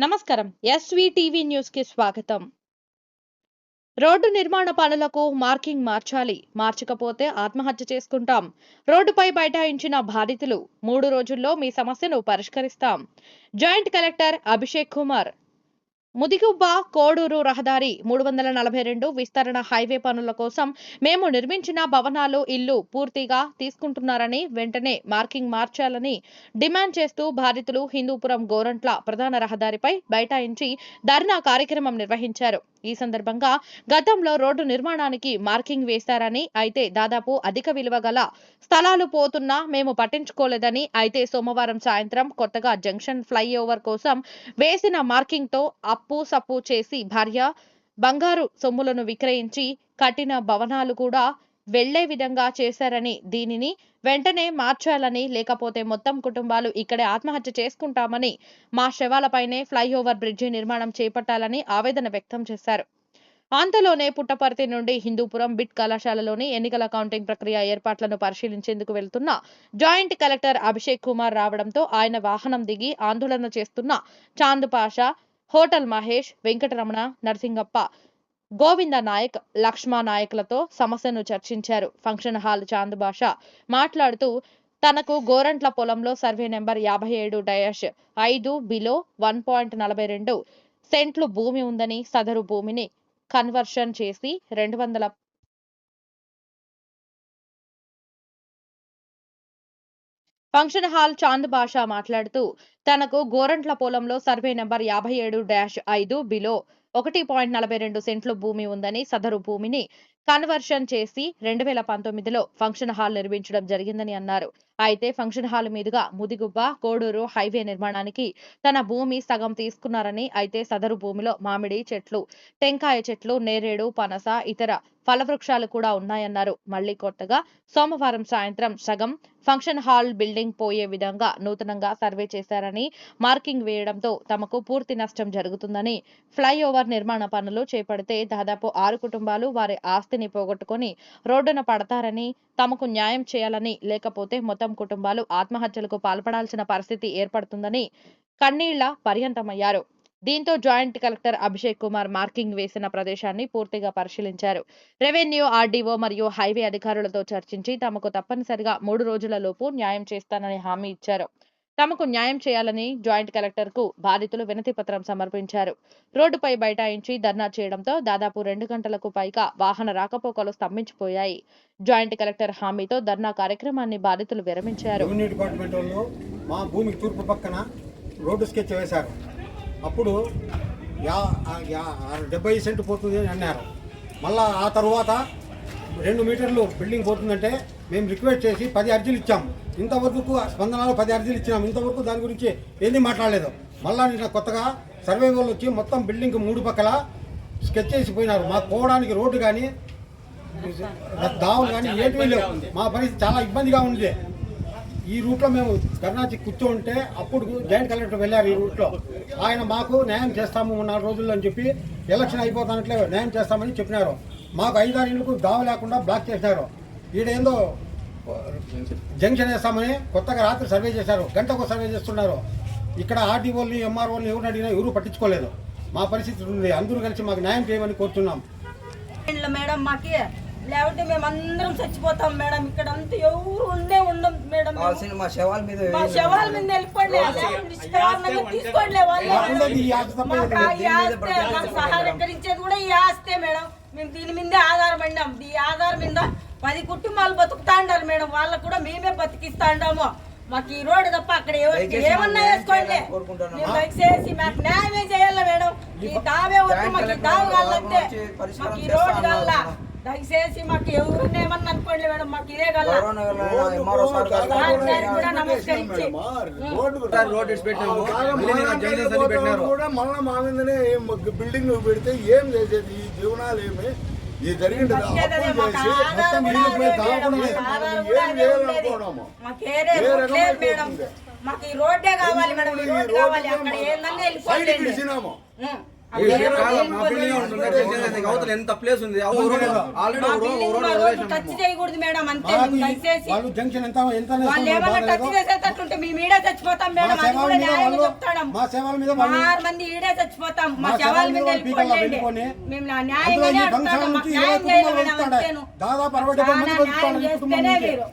నమస్కారం. SV TV న్యూస్కి స్వాగతం. రోడ్డు నిర్మాణ పనులకు మార్కింగ్ మార్చాలి. మార్చకపోతే ఆత్మహత్య చేసుకుంటాం. రోడ్డుపై బైఠాయించిన బాధితులు మూడు రోజుల్లో మీ సమస్యను పరిష్కరిస్తాం. జాయింట్ కలెక్టర్ అభిషేక్ కుమార్ ముదిగుబ్బ కోడూరు రహదారి మూడు వందల నలభై రెండు విస్తరణ హైవే పనుల కోసం మేము నిర్మించిన భవనాలు ఇల్లు పూర్తిగా తీసుకుంటున్నారని వెంటనే మార్కింగ్ మార్చాలని డిమాండ్ చేస్తూ బాధితులు హిందూపురం గోరంట్ల ప్రధాన రహదారిపై బైఠాయించి ధర్నా కార్యక్రమం నిర్వహించారు. ఈ సందర్భంగా గతంలో రోడ్డు నిర్మాణానికి మార్కింగ్ వేశారని అయితే దాదాపు అధిక విలువ గల స్థలాలు పోతున్నా మేము పట్టించుకోలేదని అయితే సోమవారం సాయంత్రం కొత్తగా జంక్షన్ ఫ్లైఓవర్ కోసం వేసిన మార్కింగ్తో అప్పు సప్పు చేసి భార్య బంగారు సొమ్ములను విక్రయించి కట్టిన భవనాలు కూడా వెళ్ళే విధంగా చేశారని దీనిని వెంటనే మార్చాలని లేకపోతే మొత్తం కుటుంబాలు ఇక్కడే ఆత్మహత్య చేసుకుంటామని మా శవాలపైనే ఫ్లైఓవర్ బ్రిడ్జి నిర్మాణం చేపట్టాలని ఆవేదన వ్యక్తం చేశారు. అంతలోనే పుట్టపర్తి నుండి హిందూపురం బిట్ కళాశాలలోని ఎన్నికల కౌంటింగ్ ప్రక్రియ ఏర్పాట్లను పరిశీలించేందుకు వెళ్తున్న జాయింట్ కలెక్టర్ అభిషేక్ కుమార్ రావడంతో ఆయన వాహనం దిగి ఆందోళన చేస్తున్న చాంద్ పాషా హోటల్ మహేష్ వెంకటరమణ నరసింగప్ప గోవింద నాయక్ లక్ష్మా నాయకులతో సమస్యను చర్చించారు. ఫంక్షన్ హాల్ చాందుభాష మాట్లాడుతూ తనకు గోరంట్ల పొలంలో సర్వే నెంబర్ యాభై ఏడు డయాష్ ఐదు బిలో వన్ పాయింట్ నలభై రెండు సెంట్లు భూమి ఉందని సదరు భూమిని కన్వర్షన్ చేసి రెండు వందల ఫంక్షన్ హాల్ చాంద్ బాషా మాట్లాడుతూ తనకు గోరంట్ల పొలంలో సర్వే నెంబర్ యాభై ఏడు డాష్ ఐదు బిలో ఒకటి పాయింట్ నలభై రెండు సెంట్లు భూమి ఉందని సదరు భూమిని కన్వర్షన్ చేసి రెండు వేల పంతొమ్మిదిలో ఫంక్షన్ హాల్ నిర్మించడం జరిగిందని అన్నారు. అయితే ఫంక్షన్ హాల్ మీదుగా ముదిగుబ్బ కోడూరు హైవే నిర్మాణానికి తన భూమి సగం తీసుకున్నారని అయితే సదరు భూమిలో మామిడి చెట్లు టెంకాయ చెట్లు నేరేడు పనస ఇతర ఫలవృక్షాలు కూడా ఉన్నాయన్నారు. మళ్ళీ కొత్తగా సోమవారం సాయంత్రం సగం ఫంక్షన్ హాల్ బిల్డింగ్ పోయే విధంగా నూతనంగా సర్వే చేశారని మార్కింగ్ వేయడంతో తమకు పూర్తి నష్టం జరుగుతుందని ఫ్లైఓవర్ నిర్మాణ పనులు చేపడితే దాదాపు ఆరు కుటుంబాలు వారి ఆస్తిని పోగొట్టుకొని రోడ్డున పడతారని తమకు న్యాయం చేయాలని లేకపోతే మొత్తం కుటుంబాలు ఆత్మహత్యలకు పాల్పడాల్సిన పరిస్థితి ఏర్పడుతుందని కన్నీళ్ళ పర్యంతమయ్యారు. దీంతో joint collector Abhishek Kumar marking వేసిన ప్రదేశాన్ని పూర్తిగా పరిశీలించారు. రెవెన్యూ ఆర్డీఓ మరియు హైవే అధికారులతో చర్చించి తమకు తప్పనిసరిగా మూడు రోజుల లోపు న్యాయం చేస్తానని హామీ ఇచ్చారు. తమకు న్యాయం చేయాలని జాయింట్ కలెక్టర్కు బాధితులు వినతి పత్రం సమర్పించారు. రోడ్డుపై బైఠాయించి ధర్నా చేయడంతో దాదాపు రెండు గంటలకు పైగా వాహన రాకపోకలు స్తంభించిపోయాయి. జాయింట్ కలెక్టర్ హామీతో ధర్నా కార్యక్రమాన్ని బాధితులు విరమించారు. మా తూర్పు పక్కన రోడ్డు స్కెచ్ వేశారు. అప్పుడు యా డెబ్బై సెంట్ పోతుంది అని అన్నారు. మళ్ళా ఆ తర్వాత రెండు మీటర్లు బిల్డింగ్ పోతుందంటే మేము రిక్వెస్ట్ చేసి పది అర్జీలు ఇచ్చాం. ఇంతవరకు స్పందనలో పది అర్జీలు ఇచ్చినాం. ఇంతవరకు దాని గురించి ఏంది మాట్లాడలేదు. మళ్ళా నిన్న కొత్తగా సర్వే వాళ్ళు వచ్చి మొత్తం బిల్డింగ్ మూడు పక్కల స్కెచ్ చేసి పోయినారు. మాకు పోవడానికి రోడ్డు కానీ దావులు కానీ ఏంటివి లేవు. మా పరిస్థితి చాలా ఇబ్బందిగా ఉంది. ఈ రూట్లో మేము కర్ణాటక కూర్చోంటే అప్పుడు జాయింట్ కలెక్టర్ వెళ్ళారు ఈ రూట్లో. ఆయన మాకు న్యాయం చేస్తాము నాలుగు రోజుల్లో అని చెప్పి ఎలక్షన్ అయిపోతానట్లే న్యాయం చేస్తామని చెప్పినారు. మాకు ఐదారు ఇళ్ళకు దావ లేకుండా బ్లాక్ చేసినారు ఈడేందో జంక్షన్ వేస్తామని కొత్తగా రాత్రి సర్వే చేశారు. గంటకు సర్వే చేస్తున్నారు. ఇక్కడ ఆర్డీఓల్ని ఎంఆర్ఓల్ని ఎవరు అడిగినా ఎవరు పట్టించుకోలేదు. మా పరిస్థితి ఉంది. అందరూ కలిసి మాకు న్యాయం చేయమని కోరుతున్నాం. మేడం మాకి లేకపోతే మేము అందరం చచ్చిపోతాం మేడం. ఇక్కడ అంతా ఎవరు ఉండే ఉండం మేడం మా శవాల మీద మా శవాల మీద వెళ్ళిపోండి. తీసుకోండి వాళ్ళు సహకరించేది కూడా ఈ ఆస్తే మేడం. మేము దీని మీదే ఆధారపడినాం. ఈ ఆధారం మీద పది కుటుంబాలు బతుకుతా ఉండాలి మేడం. వాళ్ళకు కూడా మేమే బతికిస్తా ఉండాము మాకు ఈ రోడ్డు తప్ప అక్కడ ఏమన్నా వేసుకోండి. దయచేసి మాకు న్యాయమే చేయాలి మేడం. ఈ దావే వద్దు మాకు ఈ దావు మాకు ఈ రోడ్డు కావాల? ఉన్నారు. దయచేసి మాకు ఎవరిని ఏమన్నా అనుకోండి మేడం మాకు ఇదే కావాల కరోనా వల్ల ఎంఆర్ఓ సార్ గారు సార్ గారికి కూడా నమస్కరించి సార్ రోడ్ ఇచ్చి పెట్టినాము బిల్డింగ్ ఇంకా జగన్ అని పెట్టినారు కూడా మళ్ళా మా మీదనే ఏం బిల్డింగ్ పెడితే ఏం చేసేది ఈ జీవనాలు ఏమి ఈ జరిగింది బతికేదదే అప్పులు మాకు చేసి ఆధారం మొత్తం కూడా ఇల్లు అదే పోయి మేడం. దాగుకునే. మాకు ఆధారం మనం కూడా ఏం అదే ఉండేది. చేయాలనుకోవడము? మాకు ఏరే ఏ రోడ్ రకం లేదు మేడం అయిపోతుంది? మాకు ఈ రోడ్డే కావాలి మేడం ఈ ఈ రోడ్డు రోడ్డు కావాలి అక్కడ మనం ఏందన్నా సైడ్కి అవతల ఎంత ప్లేస్ ఉంది? టచ్. చేయకూడదు మేడం అంతే. దయచేసి వాళ్ళు జంక్షన్ ఎంత ఎంత వాళ్ళు వేసుకున్నారు ఏమన్నా టచ్? చేసేటట్టుంటే మేము ఈడే చచ్చిపోతాం మేడం. అది కూడా న్యాయంగా మా మీద ఆరు మంది ఈడే చచ్చిపోతాం. మా మీద వెళ్ళిపోండి మేము న్యాయంగానే అడుగుతాం మాకు న్యాయం చేయాలి మేడం అంతేను. దాదాపు అరవై న్యాయం చేస్తేనే మీరు.